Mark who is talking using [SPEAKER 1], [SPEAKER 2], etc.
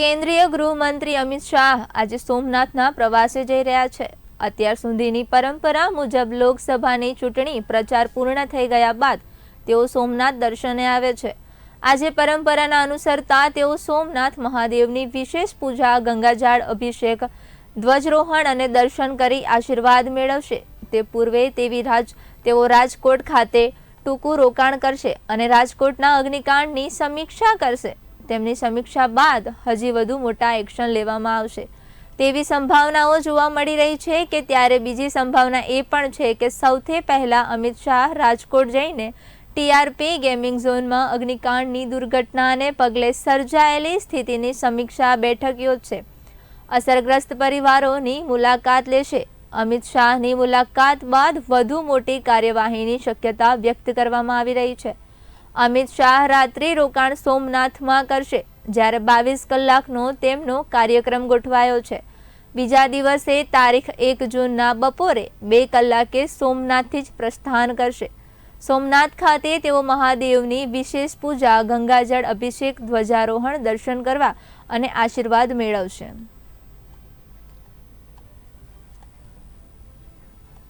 [SPEAKER 1] કેન્દ્રીય ગૃહમંત્રી અમિત શાહ આજે સોમનાથના પ્રવાસે જઈ રહ્યા છે. અત્યાર સુધીની પરંપરા મુજબ લોકસભાની ચૂંટણી પ્રચાર પૂર્ણ થઈ ગયા બાદ તેઓ સોમનાથ દર્શને આવે છે. આજે પરંપરાના અનુસરતા તેઓ સોમનાથ મહાદેવની વિશેષ પૂજા, ગંગાજાળ અભિષેક, ધ્વજરોહણ અને દર્શન કરી આશીર્વાદ મેળવશે. તે પૂર્વે તેવી રાજ તેઓ રાજકોટ ખાતે ટૂંકું રોકાણ કરશે અને રાજકોટના અગ્નિકાંડની સમીક્ષા કરશે. તેમની સમીક્ષા બાદ હજી વધુ મોટા એક્શન લેવામાં આવશે. તેવી સંભાવનાઓ જોવા મળી રહી છે કે ત્યારે બીજી સંભાવના એ પણ છે કે સૌથી પહેલાં અમિત શાહ રાજકોટ જઈને ટીઆરપી ગેમિંગ ઝોનમાં અગ્નિકાંડની દુર્ઘટનાને પગલે સર્જાયેલી સ્થિતિની સમીક્ષા બેઠક યોજશે. અસરગ્રસ્ત પરિવારોની મુલાકાત લેશે. અમિત શાહની મુલાકાત બાદ વધુ મોટી કાર્યવાહીની શક્યતા વ્યક્ત કરવામાં આવી રહી છે. અમિત શાહ રાત્રિ રોકાણ સોમનાથમાં કરશે. જ્યારે બાવીસ કલાકનો તેમનો કાર્યક્રમ ગોઠવાયો છે. બીજા દિવસે તારીખ એક જૂનના બપોરે બે કલાકે સોમનાથથી જ પ્રસ્થાન કરશે. સોમનાથ ખાતે તેઓ મહાદેવની વિશેષ પૂજા, ગંગાજળ અભિષેક, ધ્વજારોહણ, દર્શન કરવા અને આશીર્વાદ મેળવશે.